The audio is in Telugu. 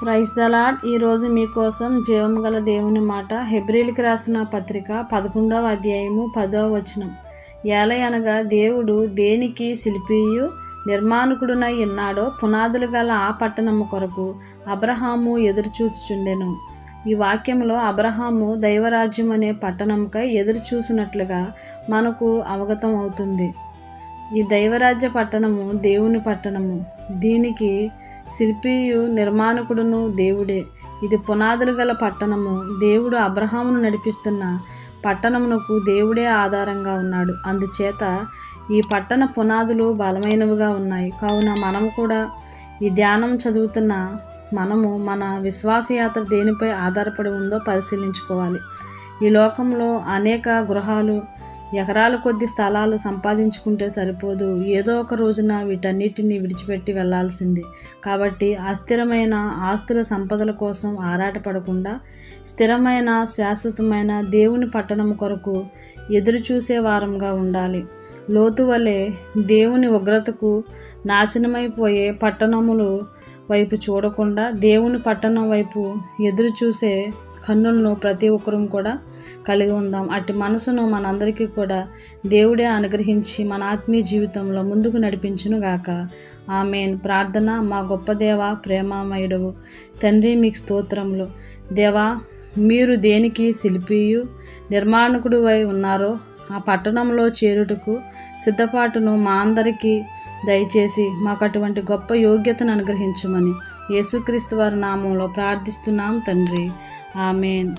ప్రైజ్ దలాడ్ ఈరోజు మీకోసం జీవం గల దేవుని మాట. హెబ్రిల్కి రాసిన పత్రిక పదకొండవ అధ్యాయము పదవ వచనం. ఏలయనగా దేవుడు దేనికి శిల్పియు నిర్మాణకుడునై ఉన్నాడో పునాదులు గల ఆ పట్టణము కొరకు అబ్రహాము ఎదురుచూచుచుండెను. ఈ వాక్యంలో అబ్రహాము దైవరాజ్యం అనే పట్టణంకై ఎదురు చూసినట్లుగా మనకు అవగతం అవుతుంది. ఈ దైవరాజ్య పట్టణము దేవుని పట్టణము. దీనికి శిల్పియు నిర్మాణకుడును దేవుడే. ఇది పునాదులు గల పట్టణము. దేవుడు అబ్రహామును నడిపిస్తున్న పట్టణమునకు దేవుడే ఆధారంగా ఉన్నాడు. అందుచేత ఈ పట్టణ పునాదులు బలమైనవిగా ఉన్నాయి. కావున మనము కూడా ఈ ధ్యానం చదువుతున్న మనము మన విశ్వాసయాత్ర దేనిపై ఆధారపడి ఉందో పరిశీలించుకోవాలి. ఈ లోకంలో అనేక గృహాలు ఎకరాల కొద్ది స్థలాలు సంపాదించుకుంటే సరిపోదు. ఏదో ఒక రోజున వీటన్నిటిని విడిచిపెట్టి వెళ్ళాల్సింది. కాబట్టి అస్థిరమైన ఆస్తుల సంపదల కోసం ఆరాటపడకుండా స్థిరమైన శాశ్వతమైన దేవుని పట్టణం కొరకు ఎదురు చూసే వారంగా ఉండాలి. లోతు వలె దేవుని ఉగ్రతకు నాశనమైపోయే పట్టణములు వైపు చూడకుండా దేవుని పట్టణం వైపు ఎదురు చూసే కన్నులను ప్రతి ఒక్కరూ కూడా కలిగి ఉందాం. అట్టి మనసును మనందరికీ కూడా దేవుడే అనుగ్రహించి మన ఆత్మీయ జీవితంలో ముందుకు నడిపించును గాక. ఆమెన్. ప్రార్థన మా గొప్ప దేవ ప్రేమామయుడవు. తండ్రి మీకు స్తోత్రములు. దేవా మీరు దేనికి శిల్పియు నిర్మాణకుడు అయి ఉన్నారో ఆ పట్టణంలో చేరుటకు సిద్ధపాటును మా అందరికీ దయచేసి మాకు అటువంటి గొప్ప యోగ్యతను అనుగ్రహించమని యేసుక్రీస్తు వారి నామంలో ప్రార్థిస్తున్నాం తండ్రి. ఆమెన్